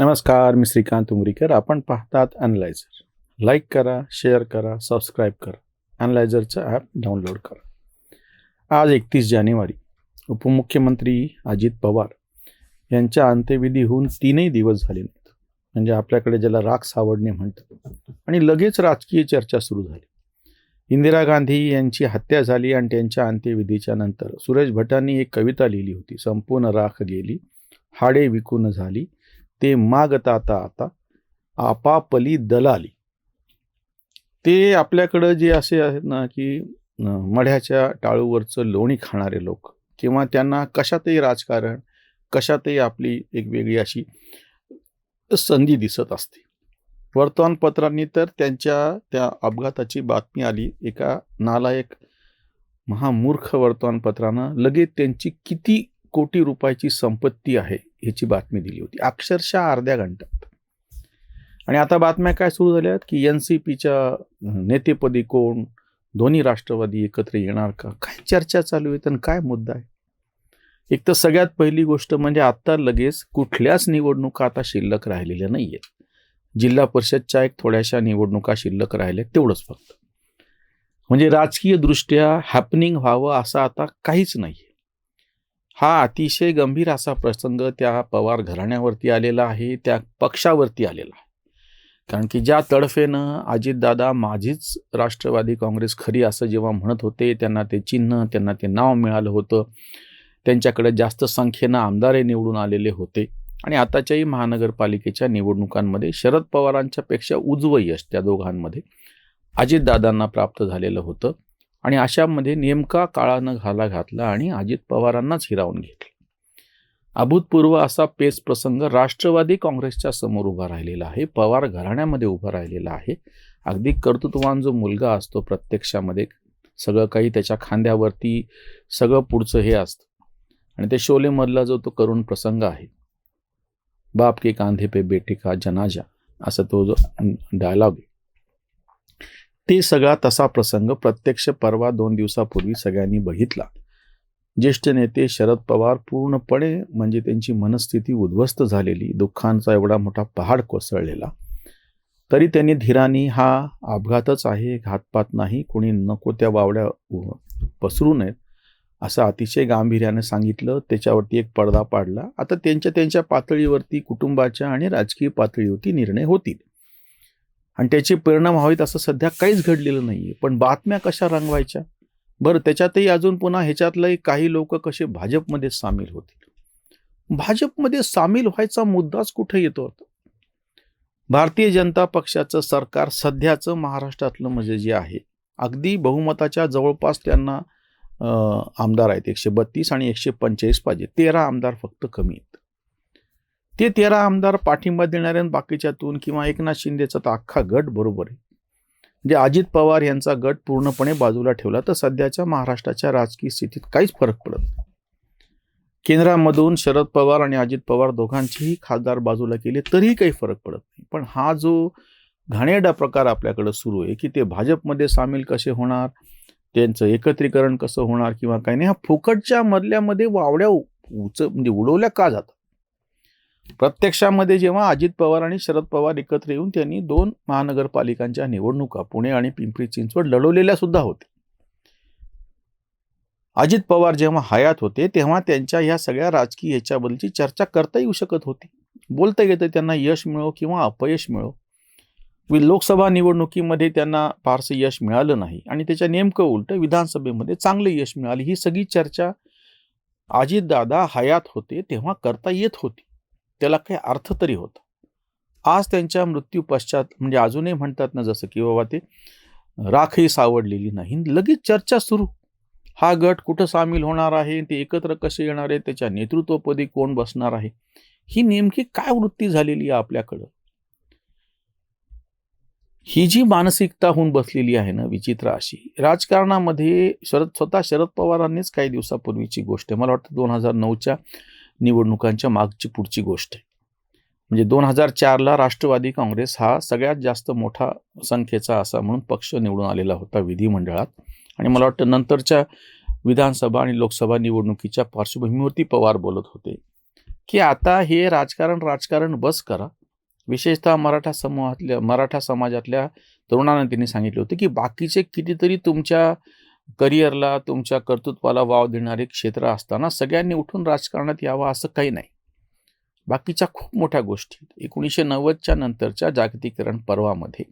नमस्कार मी श्रीकांत उमरीकर आपण पाहतात अनलायझर लाईक करा शेअर करा सबस्क्राईब करा. अनलायझरचं ॲप डाउनलोड करा. आज एकतीस जानेवारी उपमुख्यमंत्री अजित पवार यांच्या अंत्यविधी होऊन तीनही दिवस झाले नाहीत. म्हणजे आपल्याकडे ज्याला राख सावडणे म्हणतात. आणि लगेच राजकीय चर्चा सुरू झाली. इंदिरा गांधी यांची हत्या झाली आणि त्यांच्या अंत्यविधीच्या नंतर सुरेश भटांनी एक कविता लिहिली होती. संपूर्ण राख गेली हाडे विकून झाली. ते मागता आता आता आपापली दलाली. ते आपल्याकडं जे असे आहेत ना की मढ्याच्या टाळूवरचं लोणी खाणारे लोक किंवा त्यांना कशातही राजकारण कशातही आपली एक वेगळी अशी संधी दिसत असते. वर्तमानपत्रांनी तर त्यांच्या त्या अपघाताची बातमी आली. एका नालायक महामूर्ख वर्तमानपत्रानं लगेच त्यांची किती कोटी रुपयाची संपत्ती आहे ह्याची बातमी दिली होती. अक्षरशः अर्ध्या घंट्यात. आणि आता बातम्या काय सुरू झाल्या आहेत की एन सी पीच्या नेतेपदी कोण? दोन्ही राष्ट्रवादी एकत्र येणार का? काय चर्चा चालू आहेत आणि काय मुद्दा आहे? एक तर सगळ्यात पहिली गोष्ट म्हणजे आत्ता लगेच कुठल्याच निवडणुका आता शिल्लक राहिलेल्या नाही आहेत जिल्हा परिषदच्या एक थोड्याशा निवडणुका शिल्लक राहिल्या तेवढंच फक्त. म्हणजे राजकीय दृष्ट्या हॅपनिंग व्हावं असं आता काहीच नाही हा अतिशय गंभीर असा प्रसंग त्या पवार घराण्यावरती आलेला आहे त्या पक्षावरती आलेला आहे. कारण की ज्या तडफेनं अजितदादा माझीच राष्ट्रवादी काँग्रेस खरी असं जेव्हा म्हणत होते त्यांना ते चिन्ह त्यांना ते नाव मिळालं होतं. त्यांच्याकडे जास्त संख्येनं आमदारे निवडून आलेले होते. आणि आताच्याही महानगरपालिकेच्या निवडणुकांमध्ये शरद पवारांच्यापेक्षा उजवं यश त्या दोघांमध्ये अजितदादांना प्राप्त झालेलं होतं. आणि अशामध्ये नेमका काळानं घाला घातला आणि अजित पवारांनाच हिरावून घेतलं. अभूतपूर्व असा पेच प्रसंग राष्ट्रवादी काँग्रेसच्या समोर उभा राहिलेला आहे. पवार घराण्यामध्ये उभा राहिलेला आहे. अगदी कर्तृत्वान जो मुलगा असतो प्रत्यक्षामध्ये सगळं काही त्याच्या खांद्यावरती सगळं पुढचं हे असतं. आणि ते शोलेमधला जो तो करुण प्रसंग आहे बाप के कांधे पे बेटे का जनाजा असा तो जो डायलॉग आहे. ते सगळा तसा प्रसंग प्रत्यक्ष परवा दोन दिवसापूर्वी सगळ्यांनी बघितला. ज्येष्ठ नेते शरद पवार पूर्णपणे म्हणजे त्यांची मनस्थिती उद्ध्वस्त झालेली दुःखांचा एवढा मोठा पहाड कोसळलेला. तरी त्यांनी धीराने हा अपघातच आहे घातपात नाही कोणी नको त्या वावड्या पसरू नयेत. असं अतिशय गांभीर्याने सांगितलं त्याच्यावरती एक पडदा पाडला. आता त्यांच्या त्यांच्या पातळीवरती कुटुंबाच्या आणि राजकीय पातळीवरती निर्णय होतील. आणि त्याचे परिणाम व्हावेत असं सध्या काहीच घडलेलं नाहीये. पण बातम्या कशा रंगवायच्या? बरं त्याच्यातही अजून पुन्हा ह्याच्यातलंही काही लोक कसे भाजपमध्ये सामील होतील? भाजपमध्ये सामील व्हायचा मुद्दाच कुठे येतो भारतीय जनता पक्षाचं सरकार सध्याचं महाराष्ट्रातलं म्हणजे जे आहे अगदी बहुमताच्या जवळपास त्यांना आमदार आहेत. एकशे बत्तीस आणि एकशे पंचेचाळीस पाहिजे. तेरा आमदार फक्त कमी आहेत. ते तेरा आमदार पाठिंबा देणाऱ्या बाकीच्यातून किंवा एकनाथ शिंदेचा तर अख्खा गट बरोबर आहे. म्हणजे अजित पवार यांचा गट पूर्णपणे बाजूला ठेवला तर सध्याच्या महाराष्ट्राच्या राजकीय स्थितीत काहीच फरक पडत नाही. केंद्रामधून शरद पवार आणि अजित पवार दोघांचेही खासदार बाजूला केले तरीही काही फरक पडत नाही. पण हा जो घाणेरडा प्रकार आपल्याकडं सुरू आहे की ते भाजपमध्ये सामील कसे होणार त्यांचं एकत्रीकरण कसं होणार किंवा काही नाही हा फुकटच्या मधल्यामध्ये वावड्या उ- उच म्हणजे उडवल्या का जातात? प्रत्यक्षामध्ये जेव्हा अजित पवार आणि शरद पवार एकत्र येऊन त्यांनी दोन महानगरपालिकांच्या निवडणुका पुणे आणि पिंपरी चिंचवड लढवलेल्या सुद्धा होत्या. अजित पवार जेव्हा हयात होते तेव्हा त्यांच्या ह्या सगळ्या राजकीय याच्याबद्दलची चर्चा करता येऊ शकत होती. बोलता येतं त्यांना यश मिळो किंवा अपयश मिळो. वि- लोकसभा निवडणुकीमध्ये त्यांना फारसं यश मिळालं नाही आणि त्याच्या नेमकं उलट विधानसभेमध्ये चांगलं यश मिळालं. ही सगळी चर्चा अजितदादा हयात होते तेव्हा करता येत होती. त्याला काही अर्थ तरी होता. आज त्यांच्या मृत्यू पश्चात म्हणजे अजूनही म्हणतात ना जसं की बाबा ते राखही सावडलेली नाही. लगेच चर्चा सुरू. हा गट कुठं सामील होणार आहे? ते एकत्र कसे येणार आहे? त्याच्या नेतृत्वपदी कोण बसणार आहे? ही नेमकी काय वृत्ती झालेली आहे आपल्याकडं? ही जी मानसिकता होऊन बसलेली आहे ना विचित्र अशी राजकारणामध्ये शरद स्वतः शरद पवारांनीच काही दिवसापूर्वीची गोष्ट आहे. मला वाटतं दोन हजार नऊच्या निवडणुकांच्या मागची पुढची गोष्ट आहे. म्हणजे दोन हजार चारला राष्ट्रवादी काँग्रेस हा सगळ्यात जास्त मोठा संख्येचा असा म्हणून पक्ष निवडून आलेला होता विधिमंडळात. आणि मला वाटतं नंतरच्या विधानसभा आणि लोकसभा निवडणुकीच्या पार्श्वभूमीवरती पवार बोलत होते की आता हे राजकारण राजकारण बस करा. विशेषतः मराठा समूहातल्या मराठा समाजातल्या तरुणांना त्यांनी सांगितले होते की बाकीचे कितीतरी तुमच्या करिअरला तुमच्या कर्तृत्वाला वाव देणारे क्षेत्र असताना सगळ्यांनी उठून राजकारणात यावं असं काही नाही. बाकीच्या खूप मोठ्या गोष्टी एकोणीसशे नव्वदच्या नंतरच्या जागतिकीकरण पर्वामध्ये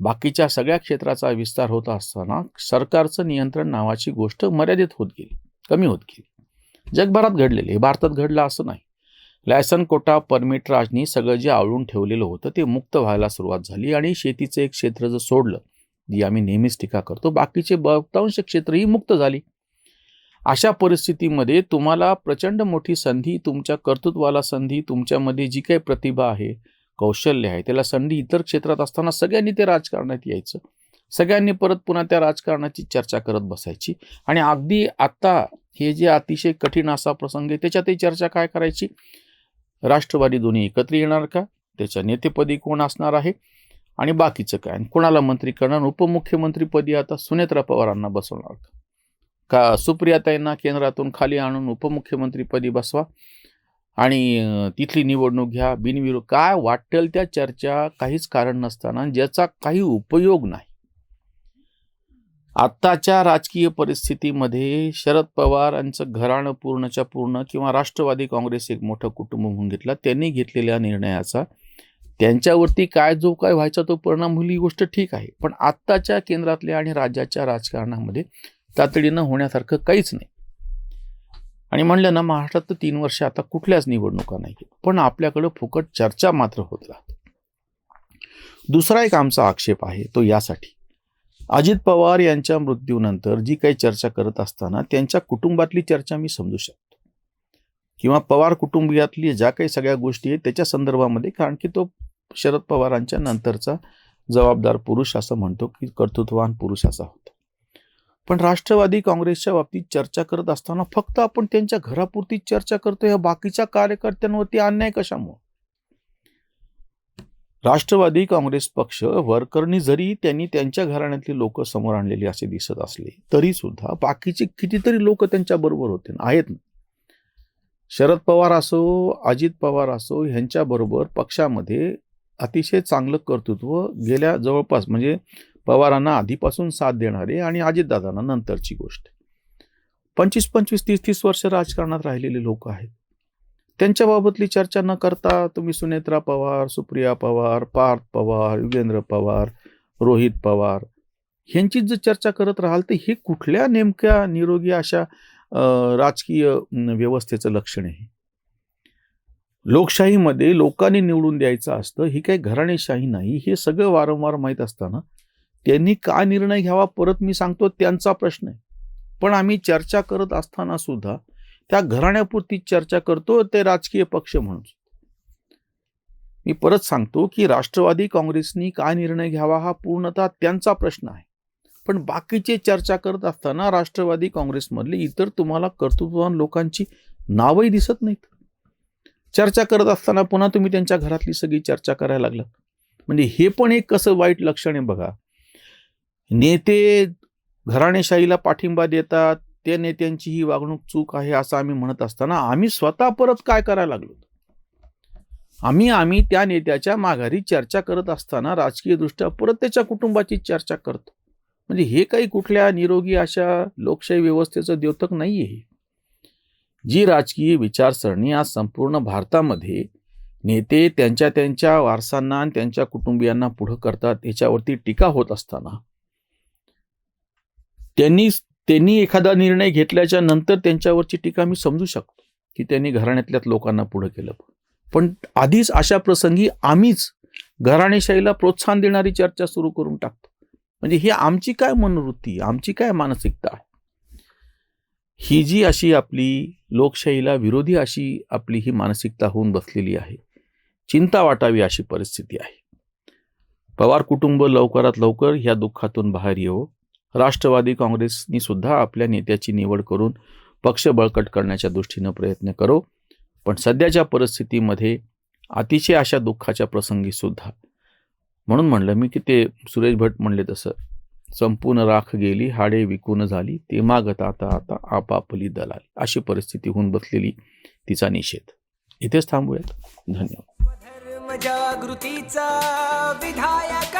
बाकीच्या सगळ्या क्षेत्राचा विस्तार होत असताना सरकारचं नियंत्रण नावाची गोष्ट मर्यादित होत गेली कमी होत गेली. जगभरात घडलेले भारतात घडलं असं नाही. लायसन कोटा परमिट राजनी सगळं जे आवळून ठेवलेलं होतं ते मुक्त व्हायला सुरुवात झाली आणि शेतीचं एक क्षेत्र जर सोडलं जी आम्ही नेहमीच टीका करतो बाकीचे बहुतांश क्षेत्र ही मुक्त झाली. अशा परिस्थितीमध्ये तुम्हाला प्रचंड मोठी संधी तुमच्या कर्तृत्वाला संधी तुमच्यामध्ये जी काही प्रतिभा आहे कौशल्य आहे त्याला संधी इतर क्षेत्रात असताना सगळ्यांनी ते राजकारणात यायचं. सगळ्यांनी परत पुन्हा त्या राजकारणाची चर्चा करत बसायची. आणि अगदी आत्ता हे जे अतिशय कठीण असा प्रसंग आहे त्याच्यातही चर्चा काय करायची? राष्ट्रवादी दोन्ही एकत्र येणार का? त्याच्या नेतेपदी कोण असणार आहे? आणि बाकीचं काय? आणि मंत्री करणार? उपमुख्यमंत्रीपदी आता सुनेत्रा पवारांना बसवणार. का का सुप्रियाताईंना केंद्रातून खाली आणून उपमुख्यमंत्रीपदी बसवा. आणि तिथली निवडणूक घ्या बिनविरोध. काय वाटेल त्या चर्चा? काहीच कारण नसताना ज्याचा काही उपयोग नाही. आत्ताच्या राजकीय परिस्थितीमध्ये शरद पवार यांचं घराणं पूर्णच्या पूर्ण किंवा राष्ट्रवादी काँग्रेस एक मोठं कुटुंब म्हणून घेतला. त्यांनी घेतलेल्या निर्णयाचा त्यांच्यावरती काय जो काय व्हायचा तो परिणाम होईल ही गोष्ट ठीक आहे. पण आत्ताच्या केंद्रातल्या आणि राज्याच्या राजकारणामध्ये तातडीनं होण्यासारखं काहीच नाही. आणि म्हणलं ना महाराष्ट्रात तर तीन वर्ष आता कुठल्याच निवडणुका नाही पण आपल्याकडं फुकट चर्चा मात्र होत राहते. दुसरा एक आमचा आक्षेप आहे तो यासाठी. अजित पवार यांच्या मृत्यूनंतर जी काही चर्चा करत असताना त्यांच्या कुटुंबातली चर्चा मी समजू शकतो. किंवा पवार कुटुंबियातली ज्या काही सगळ्या गोष्टी आहेत त्याच्या संदर्भामध्ये कारण की तो शरद पवारांच्या नंतरचा जबाबदार पुरुष असं म्हणतो की कर्तृत्ववान पुरुष असा होता. पण राष्ट्रवादी काँग्रेसच्या बाबतीत चर्चा करत असताना फक्त आपण त्यांच्या घरापुरतीच चर्चा करतो या बाकीच्या कार्यकर्त्यांवरती अन्याय कशामुळे? राष्ट्रवादी काँग्रेस पक्ष वरकरणी जरी त्यांनी त्यांच्या घराण्यातली लोक समोर आणलेली असे दिसत असले तरी सुद्धा बाकीचे कितीतरी लोक त्यांच्या बरोबर होते आहेत ना. शरद पवार असो अजित पवार असो ह्यांच्याबरोबर पक्षामध्ये अतिशय चांगलं कर्तृत्व गेल्या जवळपास म्हणजे पवारांना आधीपासून साथ देणारे आणि अजितदादांना नंतरची गोष्ट. पंचवीस पंचवीस तीस तीस वर्ष राजकारणात राहिलेले लोक आहेत. त्यांच्याबाबतली चर्चा न करता तुम्ही सुनेत्रा पवार सुप्रिया पवार पार्थ पवार युगेंद्र पवार रोहित पवार ह्यांचीच जर चर्चा करत राहाल तर हे कुठल्या नेमक्या निरोगी अशा राजकीय व्यवस्थेचं लक्षण आहे? लोकशाहीमध्ये लोकांनी निवडून द्यायचं असतं ही काही घराणेशाही नाही हे सगळं वारंवार माहीत असताना त्यांनी काय निर्णय घ्यावा परत मी सांगतो त्यांचा प्रश्न आहे. पण आम्ही चर्चा करत असताना सुद्धा त्या घराण्यापुरती चर्चा करतो ते राजकीय पक्ष म्हणून. मी परत सांगतो की राष्ट्रवादी काँग्रेसनी काय निर्णय घ्यावा हा पूर्णतः त्यांचा प्रश्न आहे. पण बाकीचे चर्चा करत असताना राष्ट्रवादी काँग्रेसमधले इतर तुम्हाला कर्तृत्ववान लोकांची नावही दिसत नाहीत. चर्चा करत असताना पुन्हा तुम्ही त्यांच्या घरातली सगळी चर्चा करायला लागलात. म्हणजे हे पण एक कसं वाईट लक्षण आहे बघा. नेते घराणेशाहीला पाठिंबा देतात त्या नेत्यांची ही वागणूक चूक आहे असं आम्ही म्हणत असताना आम्ही स्वतः परत काय करायला लागलो? आम्ही आम्ही त्या नेत्याच्या माघारी चर्चा करत असताना राजकीयदृष्ट्या परत त्याच्या कुटुंबाची चर्चा करतो. म्हणजे हे काही कुठल्या निरोगी अशा लोकशाही व्यवस्थेचं द्योतक नाही आहे जी राजकीय विचारसरणी आज संपूर्ण भारतामध्ये नेते त्यांच्या त्यांच्या वारसांना आणि त्यांच्या कुटुंबियांना पुढं करतात याच्यावरती टीका होत असताना. त्यांनी त्यांनी एखादा निर्णय घेतल्याच्या नंतर त्यांच्यावरची टीका मी समजू शकतो की त्यांनी घराण्यातल्याच लोकांना पुढं केलं. पण आधीच अशा प्रसंगी आम्हीच घराणेशाहीला प्रोत्साहन देणारी चर्चा सुरू करून टाकतो. म्हणजे ही आमची काय मनोवृत्ती आमची काय मानसिकता आहे? ही जी अशी आपली लोकशाहीला विरोधी अशी आपली ही मानसिकता होऊन बसलेली आहे चिंता वाटावी अशी परिस्थिती आहे. पवार कुटुंब लवकरात लवकर ह्या दुःखातून बाहेर येवो. राष्ट्रवादी काँग्रेसनी सुद्धा आपल्या नेत्याची निवड करून पक्ष बळकट करण्याच्या दृष्टीनं प्रयत्न करो. पण सध्याच्या परिस्थितीमध्ये अतिशय अशा दुःखाच्या प्रसंगीसुद्धा म्हणून म्हणलं मी की ते सुरेश भट म्हणले तसं संपूर्ण राख गेली हाडे विकून झाली ते मागत आता आता आपापली दलाली. अशी परिस्थिती होऊन बसलेली तिचा निषेध. इथेच थांबूयात. धन्यवाद. जागृतीचा विधायक